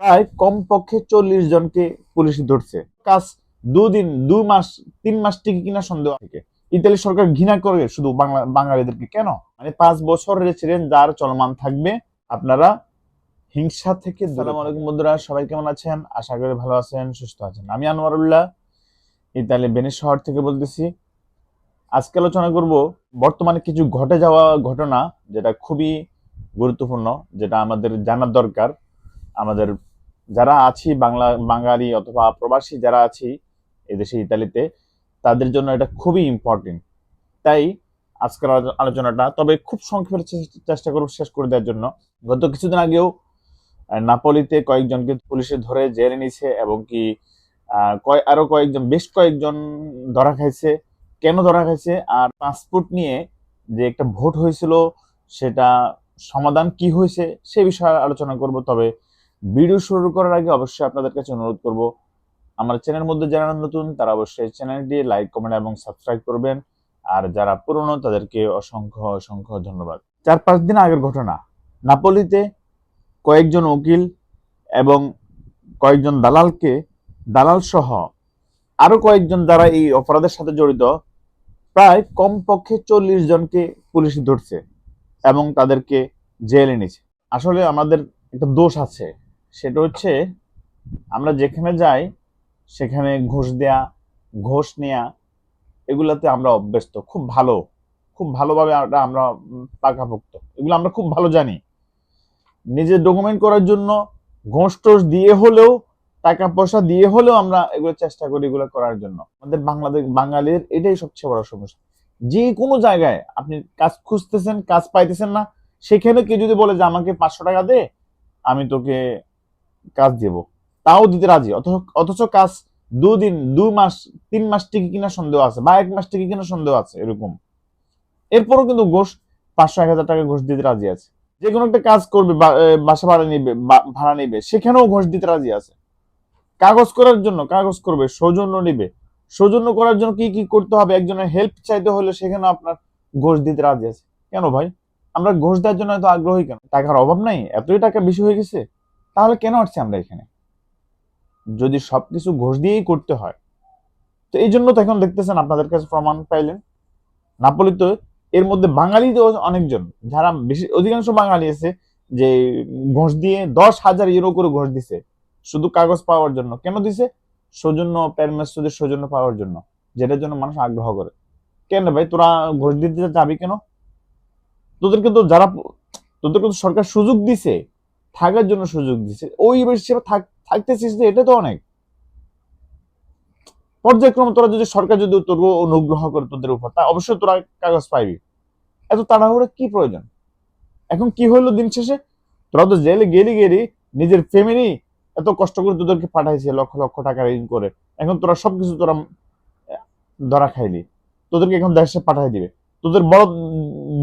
প্রায় কমপক্ষে চল্লিশ জনকে পুলিশ ধরছে। কাজ দুদিন দু মাস তিন মাস টিকে কিনা সন্দেহ থেকে। ইতালি সরকার ঘৃণা করে শুধু বাংলা বাঙালিদেরকে কেন? মানে পাঁচ বছর রেছিলেন যার চলমান থাকবে। আপনারা হিংসা থেকে সালাম আলাইকুম বন্ধুরা সবাই কেমন আছেন? আশা করি ভালো আছেন সুস্থ আছেন। আমি আনোয়ারুল্লাহ ইতালি বেনিস শহর থেকে বলতেছি। আজকে আলোচনা করব বর্তমানে কিছু ঘটে যাওয়া ঘটনা যেটা খুবই গুরুত্বপূর্ণ যেটা আমাদের জানার দরকার আমাদের যারা আছি, বাংলা, বাঙালি অথবা প্রবাসী যারা আছি এদেশে, ইতালিতে, তাদের জন্য এটা খুবই ইম্পর্টেন্ট তাই আজকের আলো- আলোচনাটা, তবে খুব সংক্ষেপে চেষ্টা- করব শেষ করে দেওয়ার জন্য। গত কিছুদিন আগেও নাপোলিতে কয়েকজনকে পুলিশে ধরে জেলে নিছে এবং কি কয়, আরও কয়েকজন, বেশ কয়েকজন ধরা খাইছে। কেন ধরা খাইছে? আর পাসপোর্ট নিয়ে যে একটা ভোট হয়েছিল, সেটা সমাধান কি হয়েছে, সে বিষয়ে আলোচনা করব। তবে ভিডিও শুরু করার আগে অবশ্যই আপনাদের কাছে অনুরোধ করব, আমার চ্যানেলের মধ্যে যারা নতুন, তারা অবশ্যই চ্যানেলটি লাইক কমেন্ট এবং সাবস্ক্রাইব করবেন। আর যারা পুরনো, তাদেরকে অসংখ্য অসংখ্য ধন্যবাদ। চার পাঁচ দিন আগের ঘটনা। নাপোলিতে কয়েকজন উকিল এবং কয়েকজন দালালকে, দালাল সহ আরও কয়েকজন যারা এই অপরাধের সাথে জড়িত প্রায় কমপক্ষে চল্লিশ জনকে পুলিশ ধরছে এবং তাদেরকে জেলে নিছে আসলে আমাদের একটা দোষ আছে। সেটা হচ্ছে আমরা যেখানে যাই, সেখানে ঘুষ দেয়া, ঘোষ নেয়া, এগুলাতে আমরা অভ্যস্ত। খুব ভালো, খুব ভালোভাবে আমরা উম এগুলো আমরা খুব ভালো জানি। নিজের ডকুমেন্ট করার জন্য ঘোষ টোষ দিয়ে হলেও, টাকা পয়সা দিয়ে হলেও আমরা এগুলো চেষ্টা করি এগুলো করার জন্য। আমাদের বাংলাদেশ, বাঙালির এটাই সবচেয়ে বড় সমস্যা। যে কোনো জায়গায় আপনি কাজ খুঁজতেছেন, কাজ পাইতেছেন না, সেখানে কেউ যদি বলে যে, আমাকে পাঁচশো টাকা দে, আমি তোকে কাজ দেব। তাও দিতে রাজি। অথচ- অথচ কাজ দুদিন, দু মাস, তিন মাস টিকে কিনা সন্দেহ আছে বা এক মাস টিকে কিনা সন্দেহ আছে এরকম। এরপরও কিন্তু ঘোষ পাঁচশো এক হাজার টাকা ঘোষ দিতে রাজি আছে। যে কোনো একটা কাজ করবে বাসা ভাড়া নিবে ভাড়া নিবে, সেখানেও ঘোষ দিতে রাজি আছে। কাগজ করার জন্য কাগজ করবে, সৌজন্য নিবে। সৌজন্য করার জন্য কি কি করতে হবে? একজনের হেল্প চাইতে হলে সেখানে আপনার ঘোষ দিতে রাজি আছে। কেন ভাই? আমরা ঘোষ দেওয়ার জন্য এত আগ্রহী কেন? টাকার অভাব নাই? এতই টাকা বেশি হয়ে গেছে? তাহলে কেন আসছি আমরা এখানে? যদি সবকিছু ঘোষ দিয়েই করতে হয়, তো এই জন্য তো এখন দেখতেছেন আপনাদের কাছে প্রমাণ পাইলেন। তো এর মধ্যে বাঙালি তো অনেকজন, যারা বেশি, অধিকাংশ বাঙালি আছে যে ঘোষ দিয়ে দশ হাজার ইউরো করে ঘোষ দিছে, শুধু কাগজ পাওয়ার জন্য। কেন দিছে? সৌজন্য প্যারমেসদের সৌজন্য পাওয়ার জন্য, যেটার জন্য মানুষ আগ্রহ করে। কেন ভাই, তোরা ঘোষ দিতে যাবি কেন? তোদেরকে তো যারা, তোদেরকে তো সরকার সুযোগ দিছে থাকার জন্য সুযোগ দিছে। ওই হিসেবে থাকতেছিস যে এটা তো অনেক। পর্যায়ক্রমে তোরা যদি সরকার যদি তোর অনুগ্রহ করে তোদের উপর, তা অবশ্যই তোরা কাগজ পাইবি। এত তাড়াহুড়ো কি প্রয়োজন? এখন কি হলো দিন শেষে? তোরা তো জেলে গেলি গেলি, নিজের ফ্যামিলি এত কষ্ট করে তোদেরকে পাঠাইছে, লক্ষ লক্ষ টাকা ঋণ করে। এখন তোরা সবকিছু তোরা ধরা খাইলি। তোদেরকে এখন দেশে পাঠাই দিবে। তোদের বড়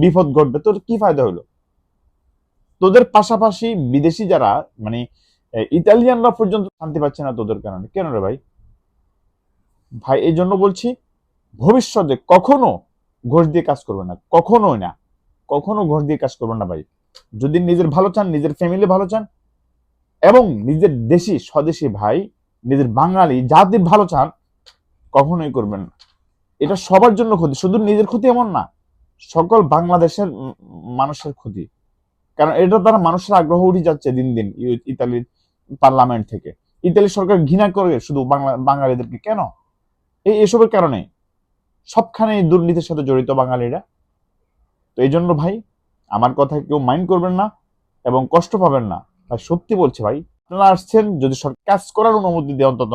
বিপদ ঘটবে। তোর কি ফায়দা হলো? তোদের পাশাপাশি বিদেশি যারা মানে ইতালিয়ানরা পর্যন্ত শান্তি পাচ্ছে না তোদের কারণে। কেন রে ভাই? ভাই, এই জন্য বলছি, ভবিষ্যতে কখনো ঘোষ দিয়ে কাজ করবে না। কখনোই না। কখনো ঘোষ দিয়ে কাজ করবে না ভাই। যদি নিজের ভালো চান, নিজের ফ্যামিলি ভালো চান, এবং নিজের দেশি, স্বদেশী ভাই, নিজের বাঙালি জাতির ভালো চান, কখনোই করবেন না। এটা সবার জন্য ক্ষতি। শুধু নিজের ক্ষতি এমন না, সকল বাংলাদেশের মানুষের ক্ষতি। কারণ এটা দ্বারা মানুষের আগ্রহ উঠে যাচ্ছে দিন দিন ইতালির পার্লামেন্ট থেকে। ইতালি সরকার ঘৃণা করে শুধু বাংলা, বাঙালিদেরকে কেন? এই এসবের কারণে সবখানে দুর্নীতির সাথে জড়িত বাঙালিরা। তো এই জন্য ভাই, আমার কথা কেউ মাইন্ড করবেন না এবং কষ্ট পাবেন না। ভাই, সত্যি বলছে ভাই, আপনারা আসছেন, যদি সরকার কাজ করার অনুমতি দেয় অন্তত,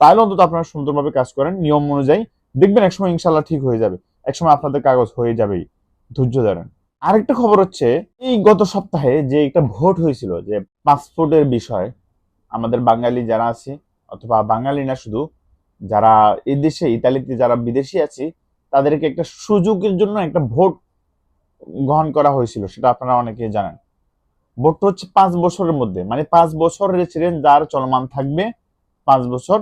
তাহলে অন্তত আপনারা সুন্দরভাবে কাজ করেন। নিয়ম অনুযায়ী দেখবেন একসময় ইনশাল্লাহ ঠিক হয়ে যাবে। একসময় আপনাদের কাগজ হয়ে যাবেই। ধৈর্য ধরেন। আরেকটা খবর হচ্ছে, এই গত সপ্তাহে যে একটা ভোট হয়েছিল যে পাসপোর্টের বিষয়, আমাদের বাঙালি যারা আছে, অথবা বাঙালি না শুধু, যারা এই দেশে, ইতালিতে যারা বিদেশি আছে, তাদেরকে একটা সুযোগের জন্য একটা ভোট গ্রহণ করা হয়েছিল, সেটা আপনারা অনেকে জানেন। ভোটটা হচ্ছে পাঁচ বছরের মধ্যে মানে পাঁচ বছর রেসিডেন্ট যার চলমান থাকবে, পাঁচ বছর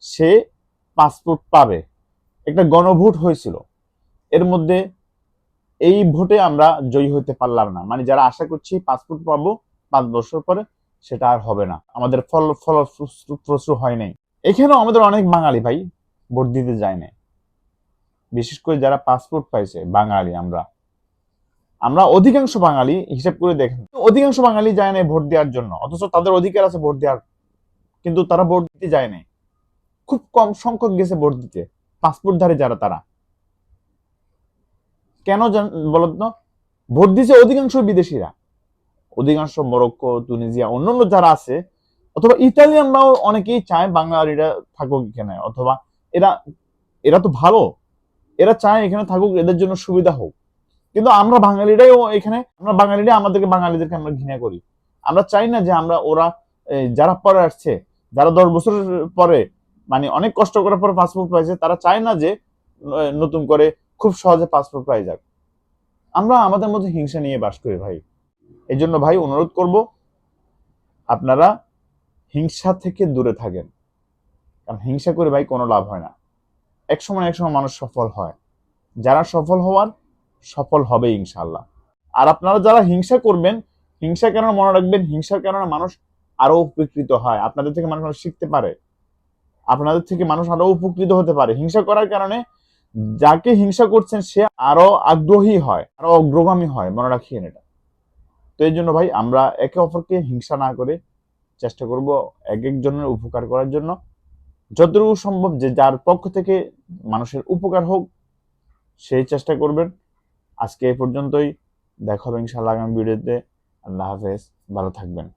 সে পাসপোর্ট পাবে। একটা গণভোট হয়েছিল। এর মধ্যে এই ভোটে আমরা জয়ী হতে পারলাম না। মানে যারা আশা করছি পাসপোর্ট পাবো পাঁচ বছর পরে, সেটা আর হবে না। আমাদের ফল ফল প্রচুর হয় নাই। এখানেও আমাদের অনেক বাঙালি ভাই ভোট দিতে যায় না বিশেষ করে যারা পাসপোর্ট পাইছে, বাঙালি আমরা। আমরা অধিকাংশ বাঙালি হিসাব করে দেখেন, অধিকাংশ বাঙালি যায় না ভোট দেওয়ার জন্য। অথচ তাদের অধিকার আছে ভোট দেওয়ার। কিন্তু তারা ভোট দিতে যায় না খুব কম সংখ্যক গেছে ভোট দিতে। পাসপোর্টধারী যারা, তারা। কেন জান- বলো তো ভোট দিছে অধিকাংশ বিদেশিরা। অধিকাংশ মরক্কো, তুনিজিয়া, অন্যান্য যারা আছে, অথবা ইতালিয়ানরাও অনেকেই চায় বাঙালিরা থাকুক এখানে, অথবা এরা এরা তো ভালো। এরা চায় এখানে থাকুক, এদের জন্য সুবিধা হোক। কিন্তু আমরা বাঙালিরাই এখানে, আমরা বাঙালিরা আমাদেরকে বাঙালিদেরকে আমরা ঘৃণা করি। আমরা চাই না যে আমরা, ওরা যারা পরে আসছে, যারা দশ বছর পরে মানে অনেক কষ্ট করার পর পাসপোর্ট পাইছে, তারা চায় না যে নতুন করে খুব সহজে পাসপোর্ট পাই যাক। আমরা আমাদের মধ্যে হিংসা নিয়ে বাস করি ভাই। এই জন্য ভাই অনুরোধ করব, আপনারা হিংসা থেকে দূরে থাকেন। কারণ হিংসা করে ভাই কোনো লাভ হয় না। এক সময় এক সময় মানুষ সফল হয়। যারা সফল হওয়ার, সফল হবে ইনশাল্লাহ আর আপনারা যারা হিংসা করবেন হিংসা কারণে মনে রাখবেন, হিংসার কারণে মানুষ আরও উপকৃত হয়। আপনাদের থেকে মানুষ শিখতে পারে। আপনাদের থেকে মানুষ আরও উপকৃত হতে পারে। হিংসা করার কারণে যাকে হিংসা করছেন, সে আরও আগ্রহী হয়, আরও অগ্রগামী হয়, মনে রাখিয়েন এটা। তো এই জন্য ভাই, আমরা একে অপরকে হিংসা না করে চেষ্টা করব এক একজনের উপকার করার জন্য। যতটুকু সম্ভব যে যার পক্ষ থেকে মানুষের উপকার হোক, সেই চেষ্টা করবেন। আজকে এই পর্যন্তই। দেখা হবে ইনশাআল্লাহ আগামী ভিডিওতে। আল্লাহ হাফেজ। ভালো থাকবেন।